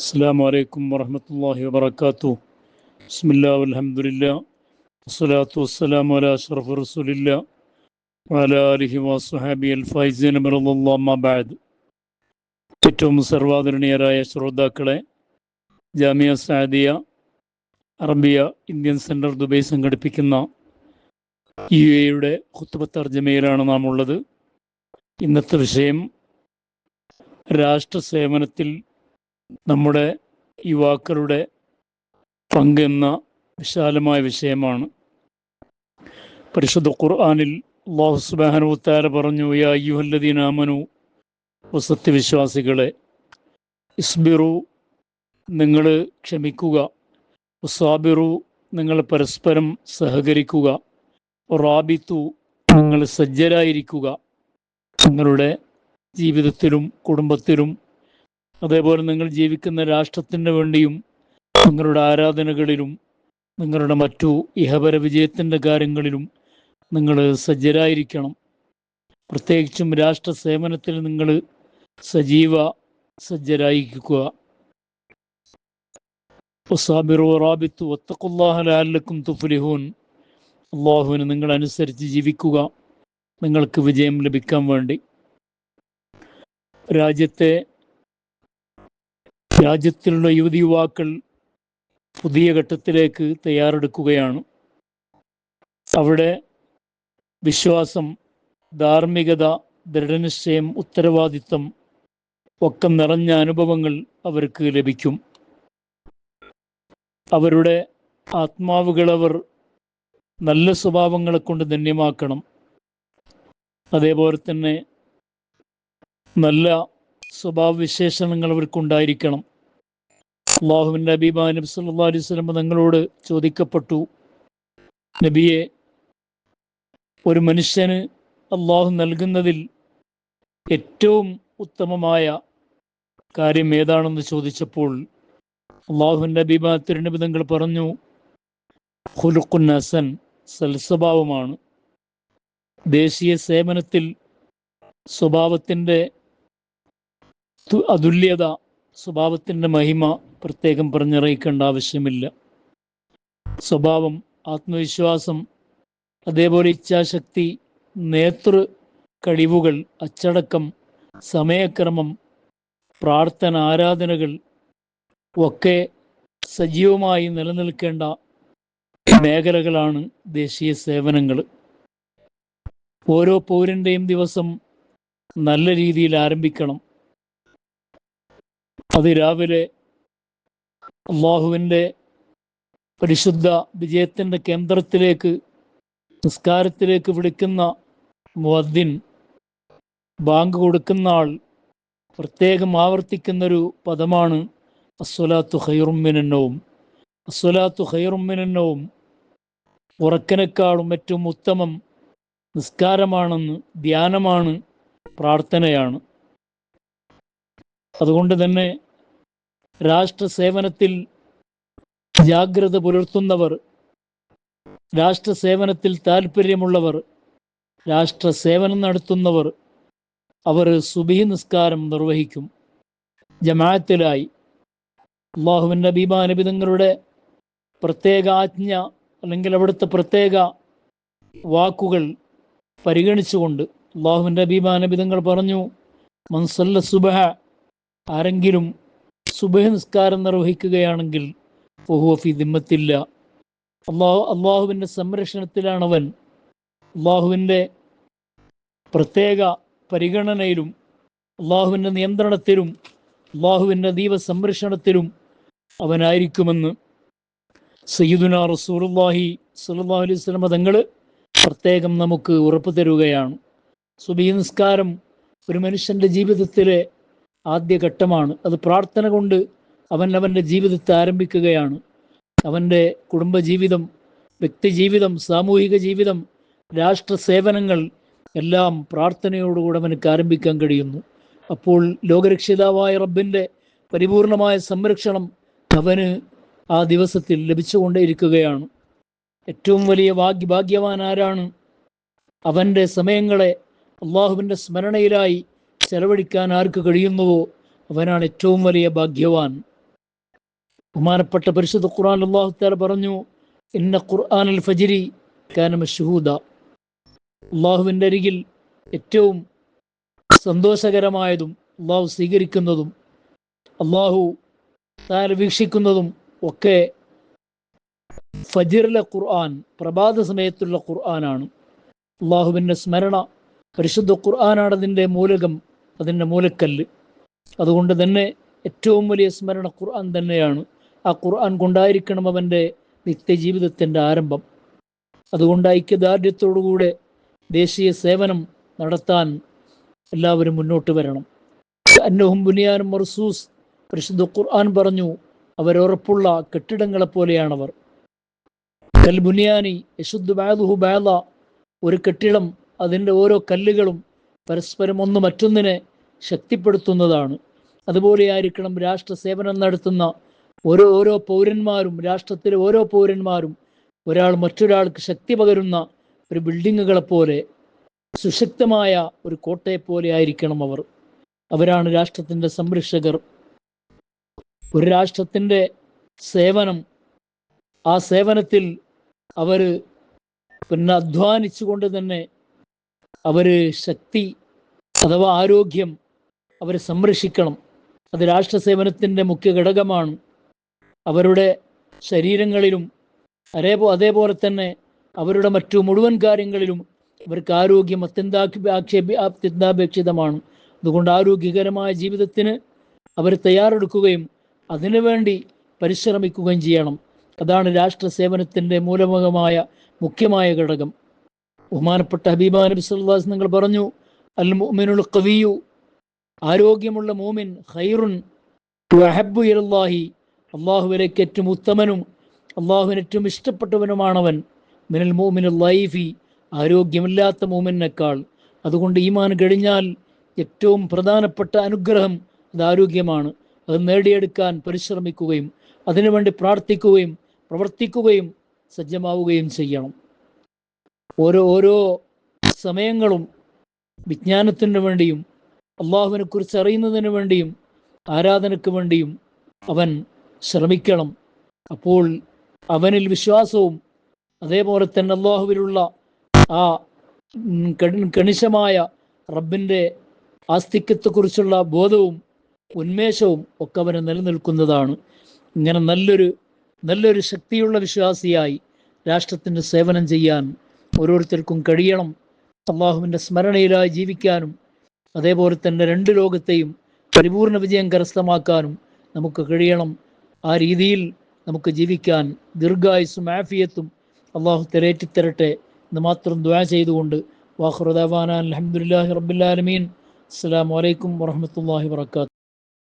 അസ്സാം വലൈക്കും വറഹമത്തല്ലാഹി വാബർക്കാത്തു ബിസ്മില്ലാ അലഹമുല്ല വസ്സലാത്തു വസ്സലാം അല അഷ്റഫ് റസൂലില്ല. വഅല ആലിഹി വസ്ഹാബി അൽ ഫൈസീൻ അബ്ദുല്ലാബാദ് ഏറ്റവും സർവാദരണീയരായ ശ്രോതാക്കളെ ജാമിയ സാദിയ അറബിയ ഇന്ത്യൻ സെന്റർ ദുബൈ സംഘടിപ്പിക്കുന്ന യു എയുടെ കുത്തുബത്ത് അർജമയിലാണ് നാം ഉള്ളത് ഇന്നത്തെ വിഷയം രാഷ്ട്ര സേവനത്തിൽ നമ്മുടെ യുവാക്കളുടെ പങ്കെന്ന വിശാലമായ വിഷയമാണ്. പരിശുദ്ധ ഖുർആാനിൽ അള്ളാഹു സുബാനുത്താര പറഞ്ഞു യാ യുഹല്ലദീനാമനു സത്യവിശ്വാസികളെ ഇസ്ബിറു നിങ്ങൾ ക്ഷമിക്കുക. ഉസാബിറു നിങ്ങൾ പരസ്പരം സഹകരിക്കുക. റാബിത്തു നിങ്ങൾ സജ്ജരായിരിക്കുക. നിങ്ങളുടെ ജീവിതത്തിലും കുടുംബത്തിലും അതേപോലെ നിങ്ങൾ ജീവിക്കുന്ന രാഷ്ട്രത്തിന് വേണ്ടിയും നിങ്ങളുടെ ആരാധനകളിലും നിങ്ങളുടെ മറ്റു ഇഹപര വിജയത്തിന്റെ കാര്യങ്ങളിലും നിങ്ങൾ സജ്ജരായിരിക്കണം. പ്രത്യേകിച്ചും രാഷ്ട്ര സേവനത്തിൽ നിങ്ങൾ സജീവ സജ്ജരായിരിക്കുക. അള്ളാഹുവിന് നിങ്ങൾ അനുസരിച്ച് ജീവിക്കുക. നിങ്ങൾക്ക് വിജയം ലഭിക്കാൻ വേണ്ടി. രാജ്യത്തെ രാജ്യത്തിലുള്ള യുവതി യുവാക്കൾ പുതിയ ഘട്ടത്തിലേക്ക് തയ്യാറെടുക്കുകയാണ്. അവിടെ വിശ്വാസം ധാർമ്മികത ദൃഢനിശ്ചയം ഉത്തരവാദിത്തം ഒക്കെ നിറഞ്ഞ അനുഭവങ്ങൾ അവർക്ക് ലഭിക്കും. അവരുടെ ആത്മാവുകൾ അവർ നല്ല സ്വഭാവങ്ങളെ കൊണ്ട് ധന്യമാക്കണം. അതേപോലെ തന്നെ നല്ല സ്വഭാവവിശേഷണങ്ങൾ അവർക്കുണ്ടായിരിക്കണം. അള്ളാഹുവിന്റെ നബീബ നബി സല്ലാ അലൈഹി സ്വലം തങ്ങളോട് ചോദിക്കപ്പെട്ടു. നബിയെ ഒരു മനുഷ്യന് അള്ളാഹു നൽകുന്നതിൽ ഏറ്റവും ഉത്തമമായ കാര്യം ഏതാണെന്ന് ചോദിച്ചപ്പോൾ അള്ളാഹുവിന്റെ നബീബ തിരുനബി തങ്ങൾ പറഞ്ഞു ഹുലുഖുൻ ഹസൻ സൽസ്വഭാവമാണ്. ദേശീയ സേവനത്തിൽ സ്വഭാവത്തിന്റെ അതുല്യത സ്വഭാവത്തിന്റെ മഹിമ പ്രത്യേകം പറഞ്ഞറിയിക്കേണ്ട ആവശ്യമില്ല. സ്വഭാവം ആത്മവിശ്വാസം അതേപോലെ ഇച്ഛാശക്തി നേതൃ കഴിവുകൾ അച്ചടക്കം സമയക്രമം പ്രാർത്ഥന ആരാധനകൾ ഒക്കെ സജീവമായി നിലനിൽക്കേണ്ട മേഖലകളാണ് ദേശീയ സേവനങ്ങൾ. ഓരോ പൗരന്റെയും ദിവസം നല്ല രീതിയിൽ ആരംഭിക്കണം. അത് രാവിലെ അള്ളാഹുവിന്റെ പരിശുദ്ധ വിജയത്തിന്റെ കേന്ദ്രത്തിലേക്ക് നിസ്കാരത്തിലേക്ക് വിളിക്കുന്ന മുഅദ്ദിൻ ബാങ്ക് കൊടുക്കുന്ന ആൾ പ്രത്യേകം ആവർത്തിക്കുന്നൊരു പദമാണ് അസ്വലാത്തു ഹൈറുമ്മിനന്നവും അസ്വലാത്തു ഹൈറുമ്മിനന്നവും ഉറക്കനേക്കാളും ഏറ്റവും ഉത്തമം നിസ്കാരമാണെന്ന് ധ്യാനമാണ് പ്രാർത്ഥനയാണ്. അതുകൊണ്ട് തന്നെ രാഷ്ട്ര സേവനത്തിൽ ജാഗ്രത പുലർത്തുന്നവർ രാഷ്ട്ര സേവനത്തിൽ താല്പര്യമുള്ളവർ രാഷ്ട്ര സേവനം നടത്തുന്നവർ അവർ സുബിഹി നിസ്കാരം നിർവഹിക്കും. ജമാഅത്തിലായി അള്ളാഹുവിൻ നബീബ നബിതങ്ങളുടെ പ്രത്യേക ആജ്ഞ അല്ലെങ്കിൽ അവിടുത്തെ പ്രത്യേക വാക്കുകൾ പരിഗണിച്ചുകൊണ്ട് അള്ളാഹുവിൻ നബീബ നബിതങ്ങൾ പറഞ്ഞു മൻസല്ല സുബഹ ആരെങ്കിലും സുബഹ നിസ്കാരം നിർവഹിക്കുകയാണെങ്കിൽ ഫി ദിമ്മത്തില്ല. അള്ളാഹു അള്ളാഹുവിന്റെ സംരക്ഷണത്തിലാണവൻ അള്ളാഹുവിന്റെ പ്രത്യേക പരിഗണനയിലും അള്ളാഹുവിന്റെ നിയന്ത്രണത്തിലും അള്ളാഹുവിന്റെ ദീപ സംരക്ഷണത്തിലും അവനായിരിക്കുമെന്ന് സയ്യിദുന റസൂർഹി സല്ലാ അലൈഹി സ്വലമ തങ്ങൾ പ്രത്യേകം നമുക്ക് ഉറപ്പ് തരുകയാണ് സുബീ നിസ്കാരം ഒരു മനുഷ്യന്റെ ജീവിതത്തിലെ ആദ്യ ഘട്ടമാണ് അത് പ്രാർത്ഥന കൊണ്ട് അവൻ അവന്റെ ജീവിതത്തെ ആരംഭിക്കുകയാണ്. അവന്റെ കുടുംബജീവിതം വ്യക്തിജീവിതം സാമൂഹിക ജീവിതം രാഷ്ട്ര സേവനങ്ങൾ എല്ലാം പ്രാർത്ഥനയോടുകൂടെ അവനക്ക് ആരംഭിക്കാൻ കഴിയുന്നു. അപ്പോൾ ലോകരക്ഷിതാവായ റബ്ബിന്റെ പരിപൂർണമായ സംരക്ഷണം അവന് ആ ദിവസത്തിൽ ലഭിച്ചുകൊണ്ടേയിരിക്കുകയാണ്. ഏറ്റവും വലിയ ഭാഗ്യ ഭാഗ്യവാൻ ആരാണ് അവന്റെ സമയങ്ങളെ അള്ളാഹുവിന്റെ സ്മരണയിലായി ചെലവഴിക്കാൻ ആർക്ക് കഴിയുന്നുവോ അവനാണ് ഏറ്റവും വലിയ ഭാഗ്യവാൻ. ബഹുമാനപ്പെട്ട പരിശുദ്ധ ഖുർആൻ അള്ളാഹു താല പറഞ്ഞു ഇന്ന ഖുർആൻ അൽ ഫജിരി ഷുഹൂദ അള്ളാഹുവിന്റെ അരികിൽ ഏറ്റവും സന്തോഷകരമായതും അള്ളാഹു സ്വീകരിക്കുന്നതും അള്ളാഹു താൻ വീക്ഷിക്കുന്നതും ഒക്കെ ഫജിറിലെ ഖുർആൻ പ്രഭാത സമയത്തുള്ള ഖുർആനാണ്. അള്ളാഹുവിന്റെ സ്മരണ പരിശുദ്ധ ഖുർആനാണ് അതിന്റെ മൂലകം അതിന്റെ മൂലക്കല്ല്. അതുകൊണ്ട് തന്നെ ഏറ്റവും വലിയ സ്മരണ ഖുർആൻ തന്നെയാണ്. ആ ഖുർആൻ കൊണ്ടായിരിക്കണം അവന്റെ നിത്യജീവിതത്തിന്റെ ആരംഭം. അതുകൊണ്ട് ഐക്യദാർഢ്യത്തോടുകൂടെ ദേശീയ സേവനം നടത്താൻ എല്ലാവരും മുന്നോട്ട് വരണം. അന്നഹും ബുനിയാനും മർസൂസ് പരിശുദ്ധ ഖുർആൻ പറഞ്ഞു അവരുറപ്പുള്ള കെട്ടിടങ്ങളെ പോലെയാണവർ. കൽ ബുനിയാനി യശുദ്ധ ബാദുഹു ബാദ ഒരു കെട്ടിടം അതിന്റെ ഓരോ കല്ലുകളും പരസ്പരം ഒന്ന് മറ്റൊന്നിനെ ശക്തിപ്പെടുത്തുന്നതാണ്. അതുപോലെയായിരിക്കണം രാഷ്ട്ര സേവനം നടത്തുന്ന ഓരോ ഓരോ പൗരന്മാരും രാഷ്ട്രത്തിലെ ഓരോ പൗരന്മാരും ഒരാൾ മറ്റൊരാൾക്ക് ശക്തി പകരുന്ന ഒരു ബിൽഡിങ്ങുകളെ പോലെ സുശക്തമായ ഒരു കോട്ടയെ പോലെ ആയിരിക്കണം അവർ. അവരാണ് രാഷ്ട്രത്തിന്റെ സംരക്ഷകർ. ഒരു രാഷ്ട്രത്തിന്റെ സേവനം ആ സേവനത്തിൽ അവർ പിന്നെ അധ്വാനിച്ചുകൊണ്ട് തന്നെ അവർ ശക്തി അഥവാ ആരോഗ്യം അവർ സംരക്ഷിക്കണം. അത് രാഷ്ട്ര സേവനത്തിന്റെ മുഖ്യ ഘടകമാണ്. അവരുടെ ശരീരങ്ങളിലും അതേപോ അതേപോലെ തന്നെ അവരുടെ മറ്റു മുഴുവൻ കാര്യങ്ങളിലും അവർക്ക് ആരോഗ്യം അത്യന്താക്ഷേപ അത്യന്താപേക്ഷിതമാണ്. അതുകൊണ്ട് ആരോഗ്യകരമായ ജീവിതത്തിന് അവർ തയ്യാറെടുക്കുകയും അതിനുവേണ്ടി പരിശ്രമിക്കുകയും ചെയ്യണം. അതാണ് രാഷ്ട്ര സേവനത്തിന്റെ മൂലമുഖമായ മുഖ്യമായ ഘടകം. ബഹുമാനപ്പെട്ട ഹബീബ നബി നിങ്ങൾ പറഞ്ഞു അൽ മുഅ്മിനുൽ ഖവിയു ആരോഗ്യമുള്ള മോമിൻ ഖൈറുൻ വഹബ്ബു ഇലാഹി അള്ളാഹുവിലേക്ക് ഏറ്റവും ഉത്തമനും അള്ളാഹുവിന് ഏറ്റവും ഇഷ്ടപ്പെട്ടവനുമാണവൻ. മിനൽ മോമിനുൽ ലൈഫി ആരോഗ്യമില്ലാത്ത മോമിനേക്കാൾ. അതുകൊണ്ട് ഈമാൻ കഴിഞ്ഞാൽ ഏറ്റവും പ്രധാനപ്പെട്ട അനുഗ്രഹം അത് ആരോഗ്യമാണ്. അത് നേടിയെടുക്കാൻ പരിശ്രമിക്കുകയും അതിനുവേണ്ടി പ്രാർത്ഥിക്കുകയും പ്രവർത്തിക്കുകയും സജ്ജമാവുകയും ചെയ്യണം. ഓരോ ഓരോ സമയങ്ങളും വിജ്ഞാനത്തിന് വേണ്ടിയും അള്ളാഹുവിനെ കുറിച്ച് അറിയുന്നതിന് വേണ്ടിയും ആരാധനയ്ക്ക് വേണ്ടിയും അവൻ ശ്രമിക്കണം. അപ്പോൾ അവനിൽ വിശ്വാസവും അതേപോലെ തന്നെ അള്ളാഹുവിലുള്ള ആ കണിശമായ റബ്ബിന്റെ ആസ്തിക്യത്തെക്കുറിച്ചുള്ള ബോധവും ഉന്മേഷവും ഒക്കെ അവന് നിലനിൽക്കുന്നതാണ്. ഇങ്ങനെ നല്ലൊരു നല്ലൊരു ശക്തിയുള്ള വിശ്വാസിയായി രാഷ്ട്രത്തിന്റെ സേവനം ചെയ്യാൻ ഓരോരുത്തർക്കും കഴിയണം. അള്ളാഹുവിന്റെ സ്മരണയിലായി ജീവിക്കാനും അതേപോലെ തന്നെ രണ്ട് ലോകത്തെയും പരിപൂർണ വിജയം കരസ്ഥമാക്കാനും നമുക്ക് കഴിയണം. ആ രീതിയിൽ നമുക്ക് ജീവിക്കാൻ ദീർഘായുസും ആഫിയത്തും അള്ളാഹു തെരേറ്റിത്തരട്ടെ എന്ന് മാത്രം ദ്വാ ചെയ്തുകൊണ്ട്. വാഹുറദാൻ അലഹമുല്ലാഹി റബ്ബുലാലമീൻ അസ്സാം വലൈക്കും വാഹമത്തല്ലാഹി വർക്കാത്തു